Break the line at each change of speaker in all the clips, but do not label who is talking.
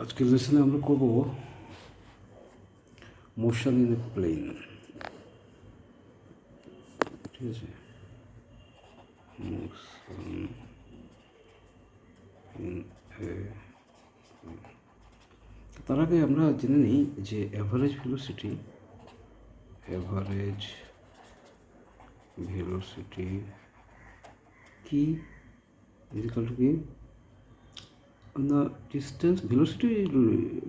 আজকের লেসনে আমরা করব? মোশন ইন এ প্লেন ঠিক আছে? মোশন ইন তার আগে আমরা জেনে নিই যে অ্যাভারেজ ভেলোসিটি অ্যাভারেজ ভেলোসিটি কি? ইজিক্যাল টু কি? না ডিস্টেন্স ভেলোসিটি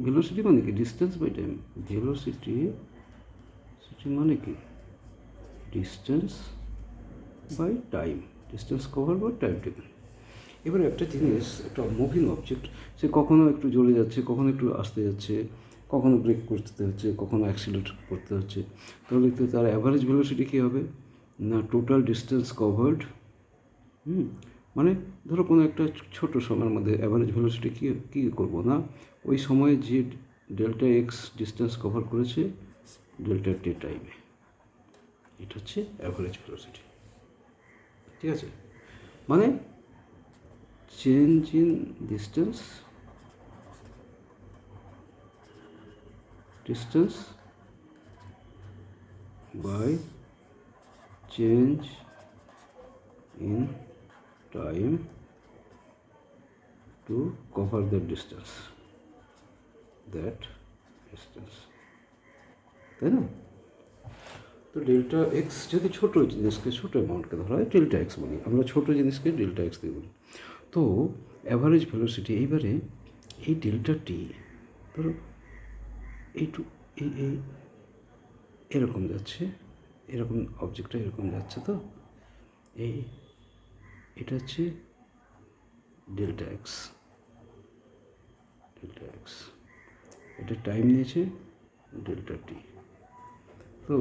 ভেলোসিটি মানে কি? ডিস্টেন্স বাই টাইম ভেলোসিটি সিটি মানে কি? Distance by time distance cover by time taken এবার একটা জিনিস, একটা মুভিং অবজেক্ট সে কখনো একটু জ্বলে যাচ্ছে, কখনো একটু আসতে যাচ্ছে, কখনো ব্রেক করতে হচ্ছে, কখনো অ্যাক্সিলেট করতে হচ্ছে, তাহলে তার অ্যাভারেজ ভেলোসিটি কী হবে? না টোটাল ডিস্টেন্স কভার্ড হুম মানে ধরো কোনো একটা ছোট সময়ের মধ্যে অ্যাভারেজ ভেলোসিটি কী কী করব না? ওই সময়ে যে ডেল্টা এক্স ডিস্টেন্স কভার করেছে ডেল্টা টি টাইমে এটা হচ্ছে অ্যাভারেজ ভেলোসিটি ঠিক আছে? মানে change in distance distance by change in time to cover the distance. That distance. তাই না? তো ডেল্টা এক্স যদি ছোটো জিনিসকে ছোটো অ্যামাউন্টকে ধরা হয় ডেল্টা এক্স বলি আমরা ছোটো জিনিসকে ডেল্টা এক্স দিয়ে বলি। তো অ্যাভারেজ ভেলোসিটি এইবারে এই ডেল্টা টি ধরো এইটু এই এই, এরকম যাচ্ছে, এরকম অবজেক্টটা এরকম যাচ্ছে তো, এই এটা হচ্ছে ডেল্টা এক্স ডেল্টা এক্স এটা টাইম নিয়েছে ডেল্টা টি তো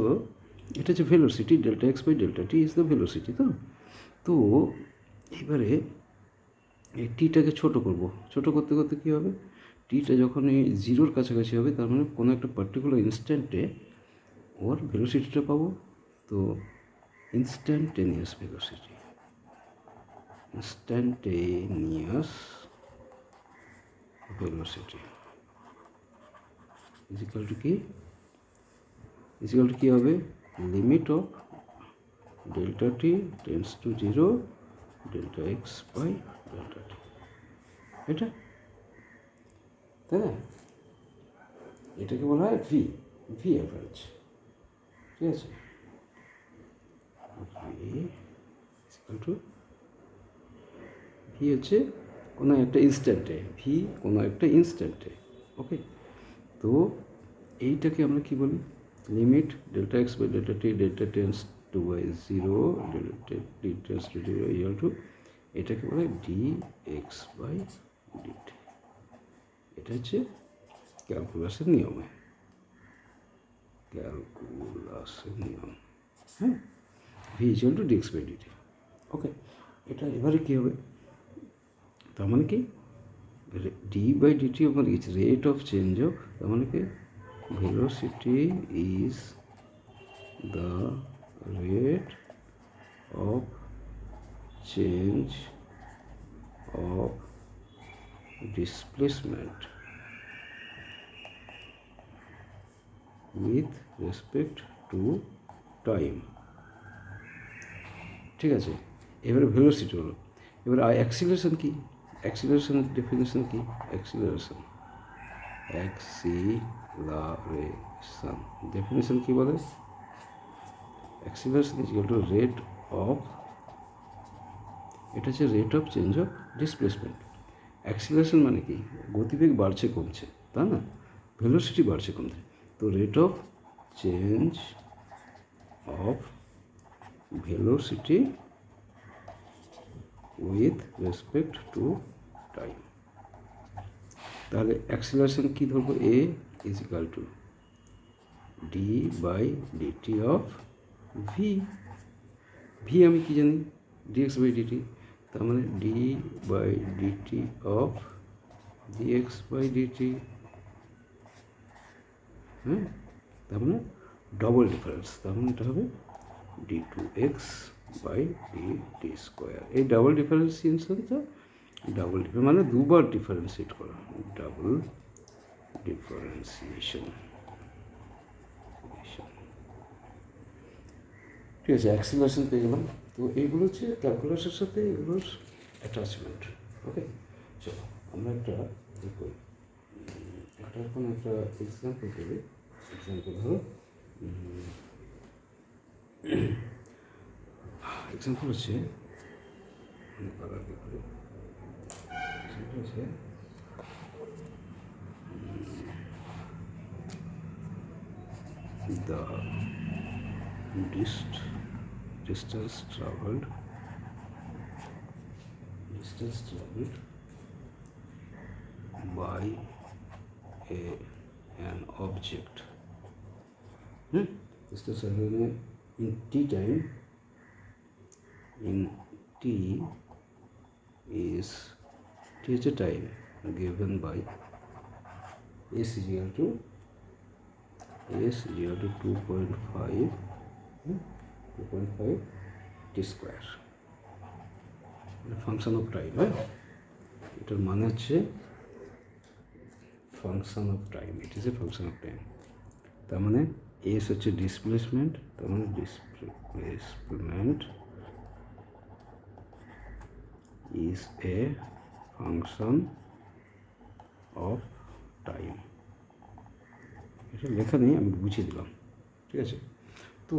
এটা হচ্ছে velocity delta X by delta T is the velocity তো? তো এবারে এই টিটাকে ছোটো করব। ছোটো করতে করতে কী হবে? টিটা যখন এই জিরোর কাছাকাছি হবে, তার মানে কোনো একটা পার্টিকুলার ইনস্ট্যান্টে ওর ভেলোসিটিটা পাবো। তো instantaneous velocity instantaneous velocity is equal to কি is equal to কি হবে limit of delta t tends to 0 delta x by delta t এটা তাই না এটাকে বলা হয় ভি ভি অ্যাভারেজ ঠিক আছে ভি ইকুয়াল টু ভি হচ্ছে কোনো একটা ইনস্ট্যান্টে ভি কোনো একটা ইনস্ট্যান্টে ওকে তো এইটাকে আমরা কি বলি? Limit delta X by delta T delta tends to by zero delta T tends to zero equal to এটাকে বলে ডি এক্স বাই ডিটি এটা হচ্ছে ক্যালকুলাসের নিয়মে। ক্যালকুলাসের নিয়ম হ্যাঁ? V equal to DX by DT okay এটা এবারে কী হবে? তার মানে কি? ডি বাই ডিটি আমার কিছু রেট অফ চেঞ্জ অফ তার মানে কি? Velocity is the rate of change of displacement with respect to time ঠিক আছে? এবারে ভেলোসিটি হলো। এবারে অ্যাক্সিলারেশন কি? অ্যাক্সিলারেশনের ডেফিনেশন কি? অ্যাক্সিলারেশন অ্যাক্সিলারেশন ডেফিনেশন কি বলে? Acceleration is to rate of এটা হচ্ছে rate of change of displacement acceleration মানে কি? গতিবেগ বাড়ছে, কমছে তা না? ভেলোসিটি বাড়ছে, কমছে। তো rate of change of velocity with respect to time. তাহলে অ্যাক্সিলারেশন কী ধরবো? A is equal to D by DT of V V আমি কি জানি? ডিএক্স বাই ডিটি তার মানে D by DT of DX by DT হ্যাঁ? তার মানে ডবল ডিফারেন্স তার মানে এটা হবে D two X by D T square এই ডাবল ডিফারেন্সিয়েশনটা ডাবল মানে দুবার ডিফারেন্সিয়েট করা। ডাবল ডিফারেন্সিয়েশন ঠিক আছে অ্যাক্সিলারেশন পেয়ে গেলাম। তো এইগুলো হচ্ছে ক্যালকুলাসের সাথে এগুলোর অ্যাটাচমেন্ট ওকে চলো, আমরা একটা ই একটা এখন একটা এক্সাম্পল করি। এক্সাম্পল ধরো এক্সাম্পল হচ্ছে, অনেক जैसे the dist, distance traveled distance traveled by a an object distance traveled में in t time in t is t is a time given by s is equal to s is equal to 2.5 hmm, 2.5 t square. Function of time হ্যাঁ এটার মানে হচ্ছে function of time it is a function of time তার মানে S হচ্ছে displacement তার মানে displacement is a function of time. এটা লেখা নেই, আমি বুঝিয়ে দিলাম, ঠিক আছে? তো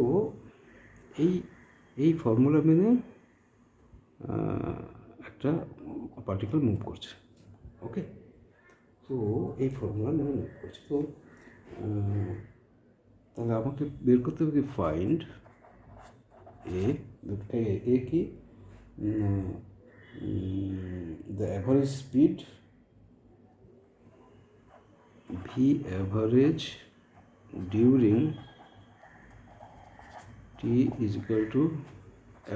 এই এই ফর্মুলা মেনে একটা পার্টিকেল মুভ করছে ওকে তো এই ফর্মুলা মেনে মুভ করছে। তো তাহলে আমাকে বের করতে হবে কি? ফাইন্ড এ এ কি? The average speed v average during t is equal to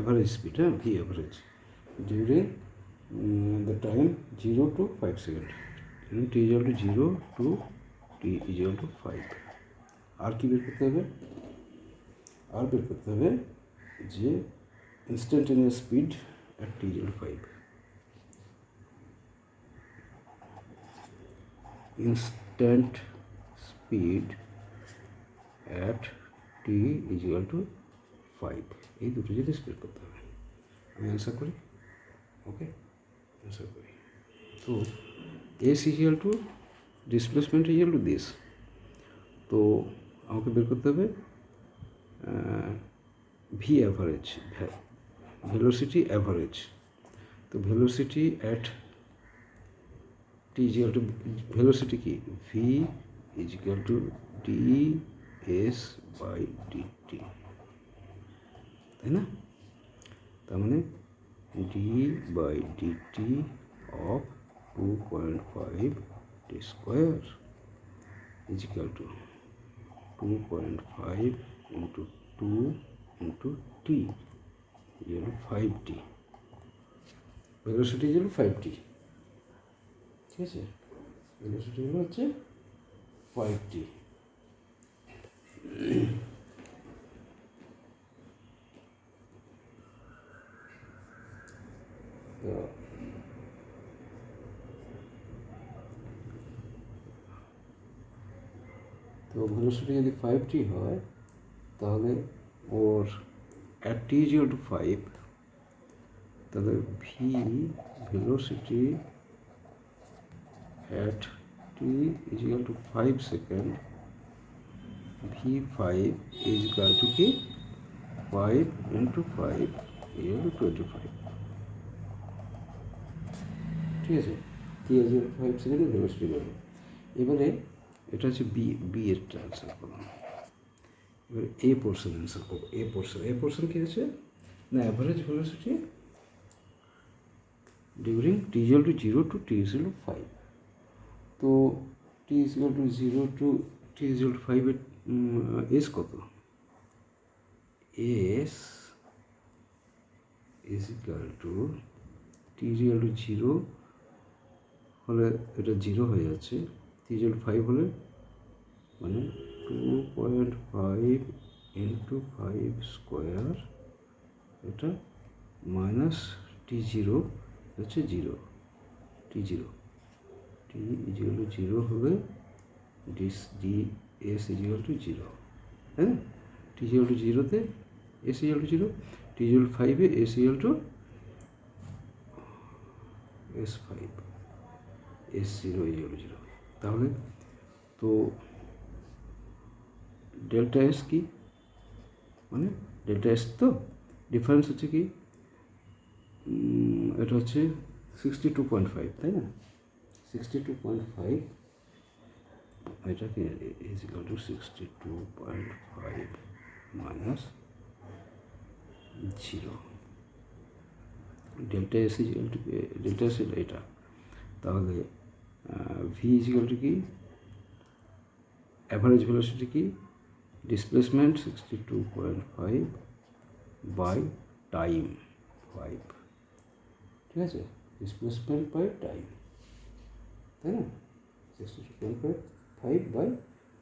average speed huh? v average during um, the time 0 to 5 second during t is equal to 0 to t is equal to 5 আর কি বের করতে হবে আর বের করতে হবে যে instantaneous speed at t equal to 5 instant speed at t is equal to 5 এই দুটো জিনিস বের করতে হবে। আমি অ্যান্সার করি? ওকে অ্যান্সার করি। তো S equal to displacement equal to this তো আমাকে বের করতে হবে ভি অ্যাভারেজ velocity average তো velocity at is equal to velocity কি v is equal to d s by dt তাই না তার মানে d by dt of 2.5 t square is equal to 2.5 into 2 into t এই হলো ফাইভ টি ভেলোসিটি হলো five T ঠিক আছে? ভেলোসিটি হলো হচ্ছে ফাইভ টি তো তো ভেলোসিটি যদি ফাইভ টি হয়, তাহলে ওর at t is equal to 5 তাহলে v velocity at t is equal to 5 second v5 is equal to কি 5 into 5 is equal to 25 ঠিক আছে? equal to 5 সেকেন্ডে ভেলোসিটি বেরোলো এবারে এটা হচ্ছে বি বি এর ট্রান্সফার করলাম। এবার এ পোর্শন অ্যান্সার করব। এ পোর্শন এ পোর্শন কী আছে? না average velocity during T is to zero to T is to five তো T is to zero to T is to ফাইভের এস কত? S is equal to T is to zero হলে এটা zero হয়ে যাচ্ছে। টি ইজ ফাইভ হলে মানে two point five into five square এটা মাইনাস টি জিরো হচ্ছে zero T zero T zero zero হবে dish D S equal to zero না? টি ইজিক্যাল টু জিরোতে S equal to zero T equal to ফাইভে S equal to S five S zero equal to zero তাহলে তো delta S কি? মানে delta S তো? Difference হচ্ছে কি? এটা হচ্ছে সিক্সটি টু পয়েন্ট ফাইভ তাই না? সিক্সটি টু পয়েন্ট ফাইভ এটাকে is equal to sixty two point five minus zero delta S equal to delta S এটা তাহলে ভি ইজিক্যাল টু কি? অ্যাভারেজ ভেলোসিটি কি? Displacement sixty two point five by time five ঠিক আছে? Displacement by time তাই না? Sixty two point five five by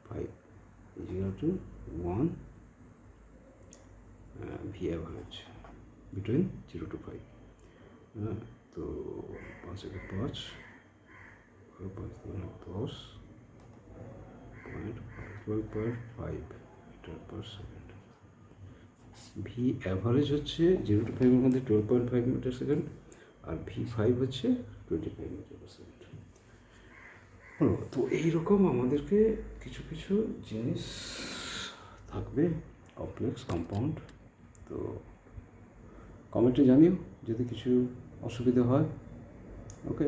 five equal to one V average between zero to five হ্যাঁ তো পাঁচ একে পাঁচ পাঁচ দুগুণে দশ point twelve point five metre per second V average হচ্ছে জিরো টু ফাইভের মধ্যে twelve point five metre second আর ভি ফাইভ হচ্ছে twenty five metre per second হলো তো এইরকম আমাদেরকে কিছু কিছু জিনিস থাকবে কমপ্লেক্স কম্পাউন্ড তো কমেন্টে জানিও যদি কিছু অসুবিধা হয়। ওকে